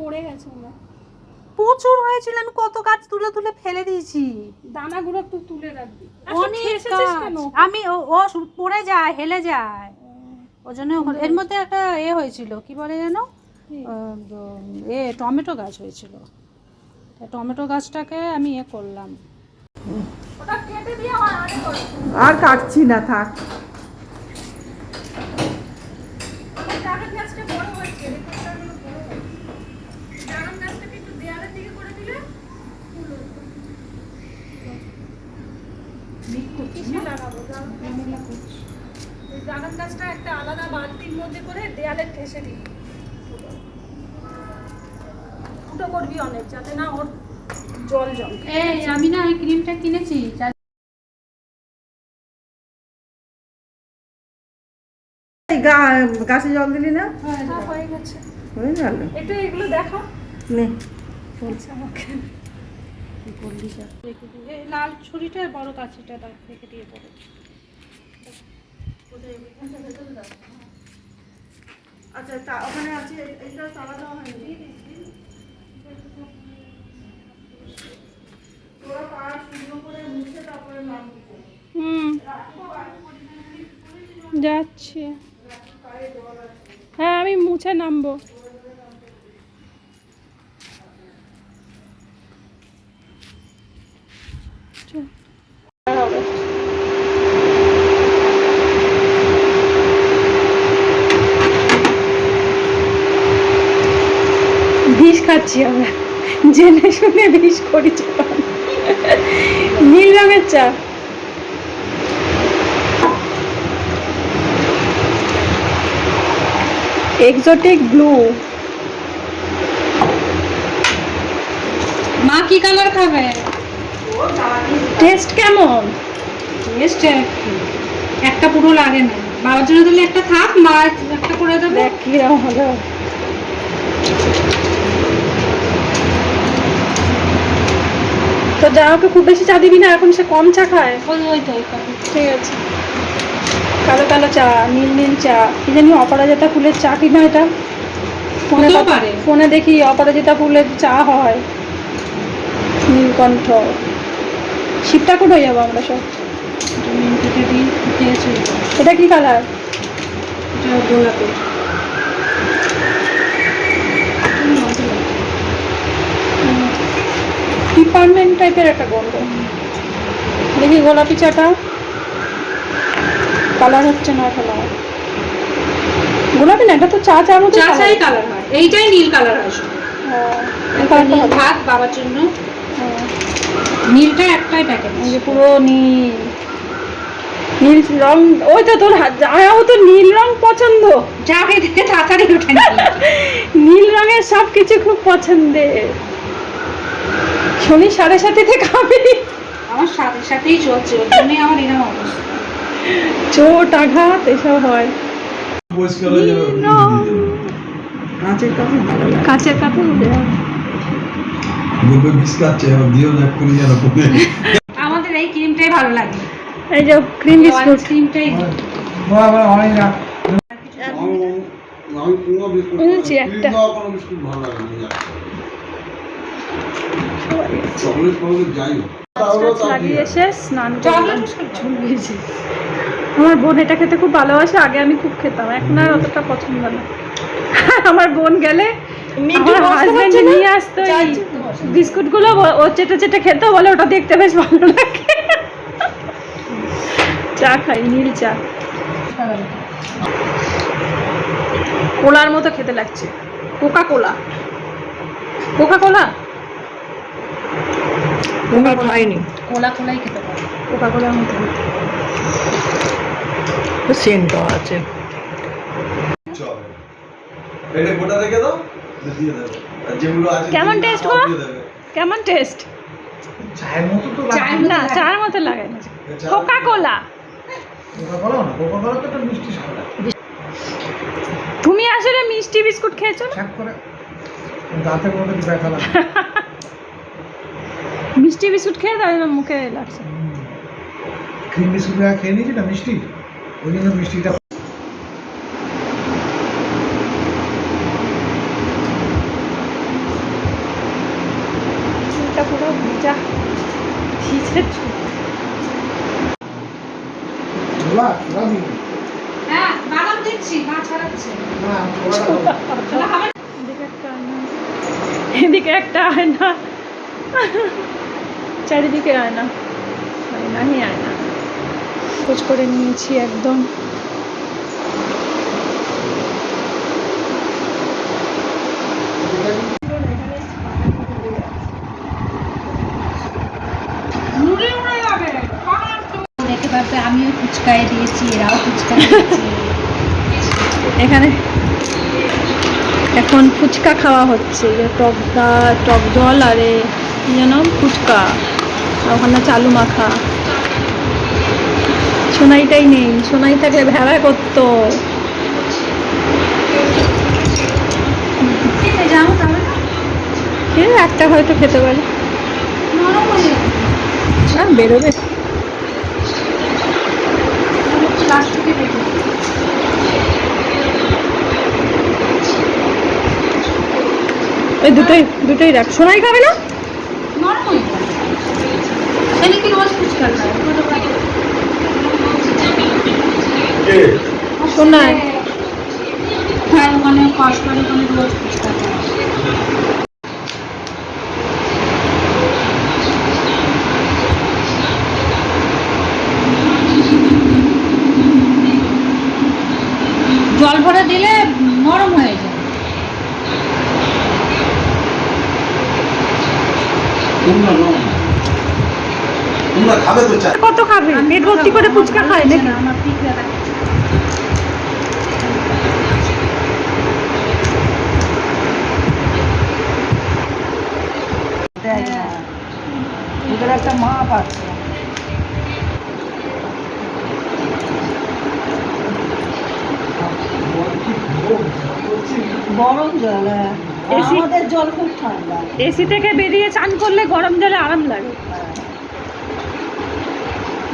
পড়ে গেছে মনে প্রচুর হয়েছিল আমি কত গাছ তুলে তুলে ফেলে দিয়েছি। দানাগুলো একটু তুলে রাখবি। অনেক? আমি ও ও পড়ে যায় হেলে যায়। ওই জন্য এর মধ্যে একটা এ হয়েছিল কি বলে যেন? এ টমেটো গাছ হয়েছিল। টমেটো গাছটাকে আমি এ করলাম। আর কাটছি না থাক আমার ড্রাগন গাছটা বড় হয়েছে এর পাতাগুলো বড় হয়েছে ড্রাগন গাছটাকে একটু দেয়ালের দিকে করে দিলে ফুল উঠবে। কিসে লাগাবো ড্রাগন গাছ? এই ড্রাগন গাছটা একটা আলাদা বালতির মধ্যে করে দেয়ালে ঠেসে দিই। ফুটো করবি অনেক যাতে না ওর জল জল এই আমি না এই ক্রিমটা কিনেছি গাছে জল দিলি না? হ্যাঁ হয়ে গেছে। হয়ে গেল। একটু এগুলো দেখো। নে। বলছে আমাকে। করলি দিই। এই লাল ছুরিটা বড় কাছিটা দাও রেখে দিয়ে পরে। আচ্ছা তা ওখানে আছে এই- এইটা দেওয়া হয়নি। তোরা পা শুকনো করে মুছে তারপরে নামবি হুম। যাচ্ছি। হ্যাঁ আমি মুছে নামবো। চল। বিষ খাচ্ছি আমরা। জেনে শুনে বিষ করি নীল রঙের চা। এক্সোটিক ব্লু মা কি কালার খাবে? টেস্ট কেমন? টেস্ট একটা পুরো লাগে না। বাবার জন্য তাহলে একটা থাক মা একটা করে দেবে। দেখ কিরম হলো। তো যা ওকে খুব বেশি চা দিবি না এখন সে কম চা খায়। ওই ওই তো ঠিক আছে। কালো কালো চা নীল নীল চা। কি জানি অপরাজিতা ফুলের চা কিনা এটা? ফোনে। ফোনে দেখি অপরাজিতা ফুলের চা হয়। নীলকণ্ঠ। শিবটা কোথায় হয়ে যাব আমরা সব। এটা কি কালার এটা গোলাপি ডিপার্টমেন্ট টাইপের একটা গন্ধ। দেখি গোলাপি চাটা। কালার হচ্ছে না এখন। গোলাপি না এটা তো চা চা মতো চা চাই কালার হয়। এইটাই নীল কালার হয় নীল থাক বাবার জন্য। নীলটা একটাই প্যাকেট যে পুরো নীল। নীল রং ওই তো তোর হাত- আমারও তো নীল রং পছন্দ। যা খেতে তাড়াতাড়ি ওঠে। নীল রঙের সব কিছু খুব পছন্দের। শনি সাড়ে সাথে খাবি আমার সাথে সাথেই চলছে ওর জন্যই আমার এরকম অবস্থা। চোট আঘাত এসব হয়। কাঁচের কাপে কাঁচের উঠে এক্ষুনি আমাদের এই ক্রিমটাই ভালো লাগে। এই যে ক্রিম বিস্কুট। ক্রিমটাই একটা। লাগিয়ে এসে স্নান করলাম চকলেট? বিস্কুট ঝুলিয়েছি আমার বোন এটা খেতে খুব ভালোবাসে আগে আমি খুব খেতাম এখন আর অতটা পছন্দ না। আমার বোন গেলে নিয়ে আসতো এই বিস্কুটগুলো ও চেটে চেটে খেতে বলে ওটা দেখতে বেশ ভালো লাগে। চা খাই নীল চা। কোলার মতো খেতে লাগছে। কোকা কোলা কোকা কোলা কোলা কোলাই খেতে পারে। কোকা কোলার মতো সেন্ট আছে। এটা গোটা রেখে দাও দিয়ে দেবে। যেগুলো আছে কেমন? দিয়ে দেবে। কেমন টেস্ট চায়ের মতো তো চায়ের লাগে। না চার মতো লাগে না। Coca cola. তুমি আসলে মিষ্টি বিস্কুট খেয়েছো দাঁতের মধ্যে ব্যথা লাগে। মিষ্টি বিস্কুট খেয়ে তাই জন্য মুখে লাগছে। ক্রিম বিস্কুট খেয়ে নিয়েছি না মিষ্টি? ওই জন্য মিষ্টিটা ভিজে। ছোলা দিন হ্যাঁ বাদাম দিচ্ছি মা ছাড়াচ্ছে। এদিকে একটা আয়না। চারিদিকে আয়না আয়নাই আয়না খোঁজ করে নিয়েছি একদম। আমিও ফুচকায় দিয়েছি, এরাও ফুচকা এখানে এখন ফুচকা খাওয়া হচ্ছে টক দা, টক জল আর যেন, ফুচকা। আর ওখানে চালু মাখা। সোনাইটাই নেই। সোনাই থাকলে ভেড়া করতো। একটা হয়তো খেতে পারে। বেরোবে। ওই দুটোই দুটোই রাখ। সোনাই খাবে না নরম হয়ে যাবে ছেলে সোনাই হ্যাঁ রোজ ফুচকা জল ভরে দিলে নরম হয়ে যায়। তোমরা খাবে তো চা কত খাবে? পেট ভর্তি করে ফুচকা খায় নাকি? না, আমার পিঁপড়ে দেখাচ্ছে। ওদের একটা মাপ আছে। গরম জল হ্যাঁ। আমাদের জল খুব ঠান্ডা। এসি থেকে বেরিয়ে চান করলে গরম জলে আরাম লাগে।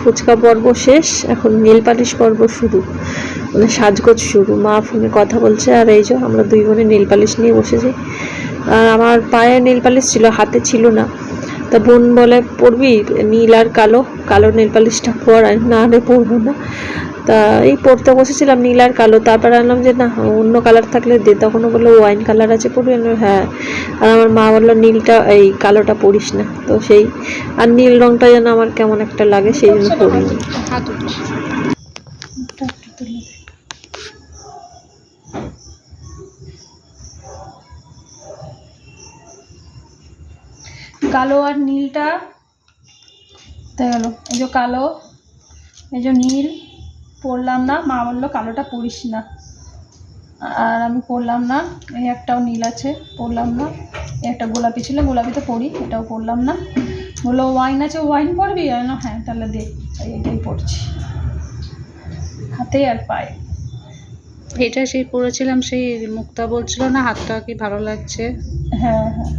ফুচকা পর্ব শেষ, এখন নীল পালিশ পর্ব শুরু। মানে সাজগোজ শুরু। মা ফোনে কথা বলছে, আর এই যে আমরা দুই বোনে নীল পালিশ নিয়ে বসেছি। আর আমার পায়ে নীল পালিশ ছিল, হাতে ছিল না। তা বোন বলে, পরবি নীল আর কালো কালো নীল পালিশটা পর না রে পরবো না। তা এই পরতে বসেছিলাম নীল আর কালো। তারপর আনলাম যে, না, অন্য কালার থাকলে দে। তখনও বলল ওয়াইন কালার আছে আমি হ্যাঁ। আর আমার মা বলল, নীলটা, এই কালোটা পরিস না। তো সেই, আর নীল রংটা যেন আমার কেমন একটা লাগে, সেই জন্য উঠছে কালো আর নীলটা গেল? এই যে কালো, এই যে নীল পরলাম না। মা বলল কালোটা পরিস না। আর আমি পরলাম না। এই একটাও নীল আছে পরলাম না। এই একটা গোলাপি ছিল গোলাপি তো পরি এটাও পরলাম না। বলল ওয়াইন আছে ওয়াইন পরবি আমি বললাম, হ্যাঁ তাহলে দে। এই এটাই পরছি হাতে আর পায়ে। এটা সেই পড়েছিলাম সেই মুক্তা বলছিল না হাতটা কি ভালো লাগছে? হ্যাঁ হ্যাঁ।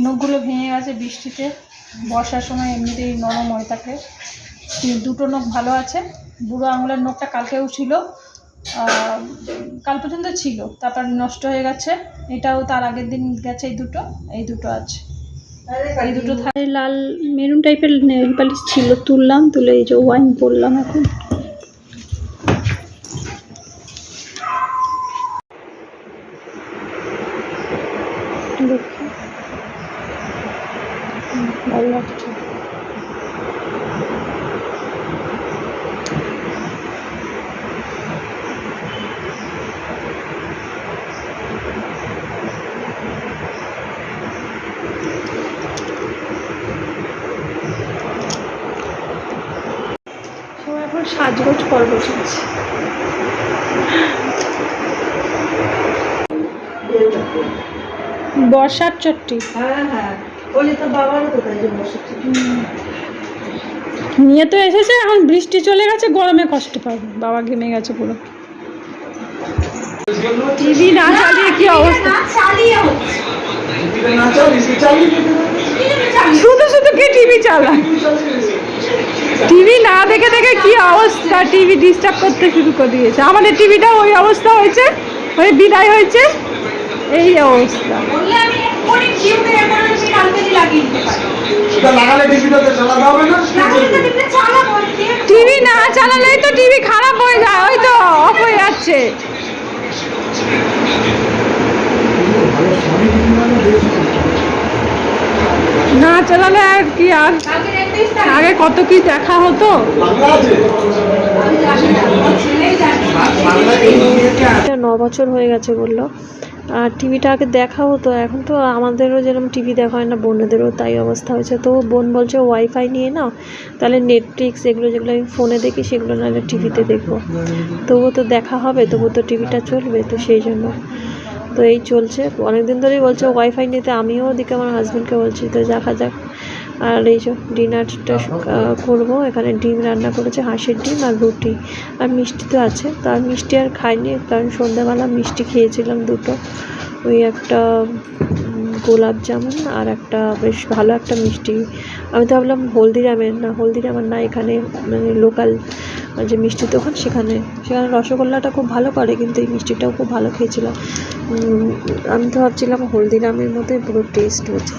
নখগুলো ভেঙে গেছে বৃষ্টিতে। বর্ষার সময় এমনিতেই নরম হয়ে থাকে। দুটো নখ ভালো আছে। বুড়ো আঙুলের নখটা কালকেও ছিল। কাল পর্যন্ত ছিল। তারপর নষ্ট হয়ে গেছে। এটাও তার আগের দিন গেছে এই দুটো। এই দুটো আছে। এই দুটো থাকে লাল মেরুন টাইপের নেল পালিশ ছিল। তুললাম তুলে এই যে ওয়াইন পরলাম এখন দেখি হুম, ভালো লাগছে পর্ব বর্ষার চট্টি। হ্যাঁ হ্যাঁ। যে বসেছে নিয়ে তো এসেছে এখন বৃষ্টি চলে গেছে গরমে কষ্ট পাবে। বাবা ঘেমে গেছে পুরো। টিভি না চালিয়ে কি অবস্থা? শুধু শুধু কে টিভি চালায়? টিভি না দেখে দেখে কি অবস্থা? টিভি ডিস্টার্ব করতে শুরু করে দিয়েছে। আমাদের টিভিটা ওই অবস্থা হয়েছে ওই বিদায় হয়েছে। এই অবস্থা। টিভি না। চালালেই তো টিভি খারাপ হয়ে যায় ওই তো অফ হয়ে যাচ্ছে। মানে না চালালে আর কি আর? আগে কত কি দেখা হতো? ন বছর হয়ে গেছে বলল। আর টিভিটা আগে দেখা হতো, এখন তো আমাদেরও যেরকম টিভি দেখা হয় না, বোনেদেরও তাই অবস্থা হয়েছে। তো বোন বলছে ওয়াইফাই নিয়ে নাও, তাহলে নেটফ্লিক্স এগুলো যেগুলো আমি ফোনে দেখি, সেগুলো নাহলে টিভিতে দেখব। তবুও তো দেখা হবে, তবুও তো টিভিটা চলবে, তো সেই জন্য। তো এই চলছে। অনেকদিন ধরেই বলছে ওয়াইফাই নিতে। আমিও ওদিকে আমার হাজব্যান্ডকে বলছি, তো দেখা যাক। আর এই যে ডিনারটা করব। এখানে ডিম রান্না করেছে, হাঁসের ডিম আর রুটি। আর মিষ্টি তো আছে। তো আর মিষ্টি আর খাইনি, কারণ সন্ধ্যাবেলা মিষ্টি খেয়েছিলাম দুটো। ওই একটা গোলাপ জামুন আর একটা বেশ ভালো একটা মিষ্টি। আমি তো ভাবলাম হলদিরামের না হলদিরামের না, এখানে মানে লোকাল যে মিষ্টির দোকান সেখানে। সেখানে রসগোল্লাটা খুব ভালো করে, কিন্তু এই মিষ্টিটাও খুব ভালো খেয়েছিলাম আমি তো ভাবছিলাম হলদিরামের মতোই পুরো টেস্ট হচ্ছে।